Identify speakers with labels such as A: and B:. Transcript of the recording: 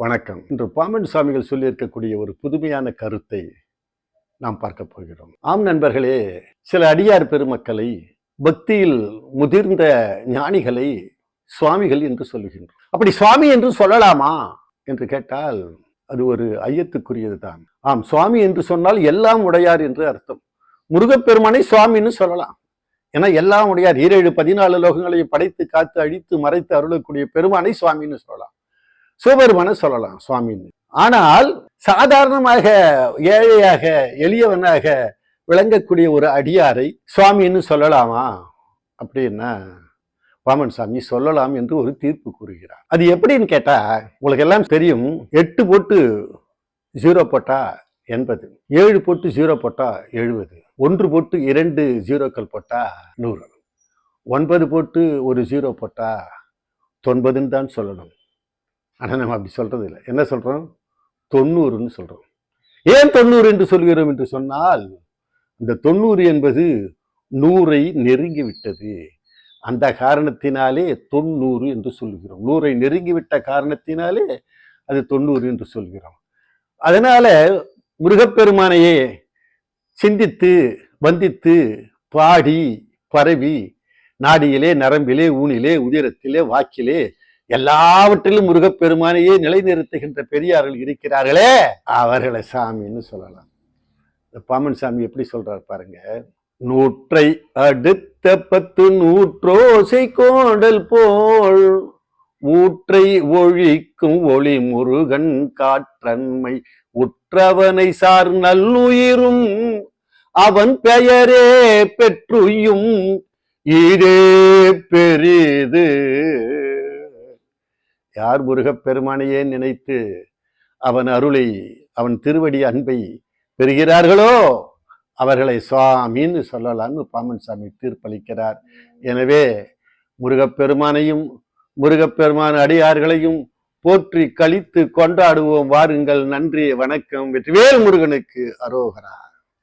A: வணக்கம். இன்று பாமன் சுவாமிகள் சொல்லியிருக்கக்கூடிய ஒரு புதுமையான கருத்தை நாம் பார்க்க போகிறோம். ஆம் நண்பர்களே சில அடியார் பெருமக்களை பக்தியில் முதிர்ந்த ஞானிகளை சுவாமிகள் என்று சொல்லுகின்றோம் அப்படி சுவாமி என்று சொல்லலாமா என்று கேட்டால் அது ஒரு ஐயத்துக்குரியது தான். ஆம் சுவாமி என்று சொன்னால் எல்லாம் உடையார் என்று அர்த்தம். முருகப்பெருமானை சுவாமின்னு சொல்லலாம். ஏன்னா எல்லாம் உடையார். ஈரேழு பதினாலு லோகங்களையும் படைத்து காத்து அழித்து மறைத்து அருளக்கூடிய பெருமானை சுவாமின்னு சொல்லலாம். சிவபெருமான சொல்லலாம் சுவாமின்னு. ஆனால் சாதாரணமாக ஏழையாக எளியவனாக விளங்கக்கூடிய ஒரு அடியாரை சுவாமின்னு சொல்லலாமா? அப்படின்னா வாமன் சாமி சொல்லலாம் என்று ஒரு தீர்ப்பு கூறுகிறார். அது எப்படின்னு கேட்டா உங்களுக்கு எல்லாம் தெரியும் எட்டு போட்டு ஜீரோ போட்டா எண்பது ஏழு போட்டு ஜீரோ போட்டா எழுபது ஒன்று போட்டு இரண்டு ஜீரோக்கள் போட்டா நூறு ஒன்பது போட்டு ஒரு ஜீரோ போட்டா தொன்பதுன்னு தான் சொல்லணும். ஆனால் நம்ம அப்படி சொல்கிறது இல்லை என்ன சொல்கிறோம் தொண்ணூறுன்னு சொல்கிறோம் ஏன் தொண்ணூறு என்று சொல்கிறோம் என்று சொன்னால் இந்த தொண்ணூறு என்பது நூறை நெருங்கி விட்டது. அந்த காரணத்தினாலே தொண்ணூறு என்று சொல்கிறோம். நூறை நெருங்கிவிட்ட காரணத்தினாலே அது தொண்ணூறு என்று சொல்கிறோம். அதனால் முருகப்பெருமானையே சிந்தித்து வந்தித்து பாடி பரவி நாடியிலே நரம்பிலே ஊனிலே உதிரத்திலே வாக்கிலே எல்லாவற்றிலும் முருகப்பெருமானையே நிலைநிறுத்துகின்ற பெரியார்கள் இருக்கிறார்களே. அவர்களை சாமின்னு சொல்லலாம். இந்த பாமன் சாமி எப்படி சொல்றாரு பாருங்க நூற்றை அடுத்த பத்து நூற்றோசை கோடல் போல் ஊற்றை ஒழிக்கும் ஒளி முருகன் காற்றன்மை உற்றவனை சார் நல்லுயிரும் அவன் பெயரே பெற்றுயும் ஈடே பெரிது யார் முருகப்பெருமானையே நினைத்து அவன் அருளை அவன் திருவடி அன்பை பெறுகிறார்களோ? அவர்களை சுவாமின்னு சொல்லலாம்னு பாமன் சாமி தீர்ப்பளிக்கிறார். எனவே முருகப்பெருமானையும் முருகப்பெருமான் அடியார்களையும் போற்றி கழித்து கொண்டாடுவோம். வாருங்கள் நன்றி வணக்கம். வெற்றிவேல் முருகனுக்கு அரோகரா.